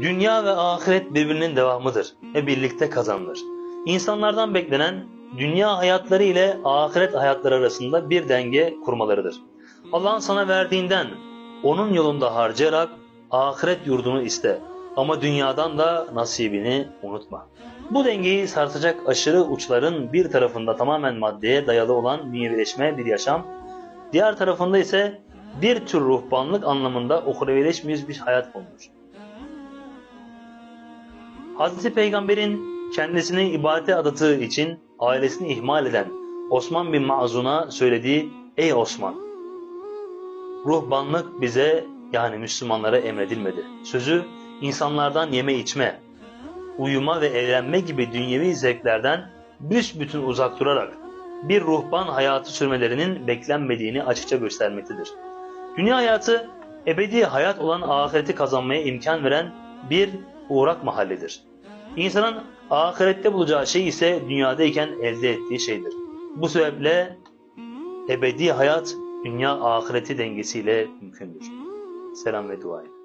Dünya ve ahiret birbirinin devamıdır ve birlikte kazanılır. İnsanlardan beklenen dünya hayatları ile ahiret hayatları arasında bir denge kurmalarıdır. Allah'ın sana verdiğinden onun yolunda harcayarak ahiret yurdunu iste ama dünyadan da nasibini unutma. Bu dengeyi sarsacak aşırı uçların bir tarafında tamamen maddeye dayalı olan dünyevileşme bir yaşam, diğer tarafında ise bir tür ruhbanlık anlamında uhrevileşmiş bir hayat bulunur. Hazreti Peygamber'in kendisini ibadete adadığı için ailesini ihmal eden Osman bin Mazun'a söylediği Ey Osman! Ruhbanlık bize yani Müslümanlara emredilmedi. Sözü insanlardan yeme içme, uyuma ve eğlenme gibi dünyevi zevklerden büsbütün uzak durarak bir ruhban hayatı sürmelerinin beklenmediğini açıkça göstermektedir. Dünya hayatı ebedi hayat olan ahireti kazanmaya imkan veren bir uğrak mahalledir. İnsanın ahirette bulacağı şey ise dünyadayken elde ettiği şeydir. Bu sebeple ebedi hayat dünya ahireti dengesiyle mümkündür. Selam ve dua ile.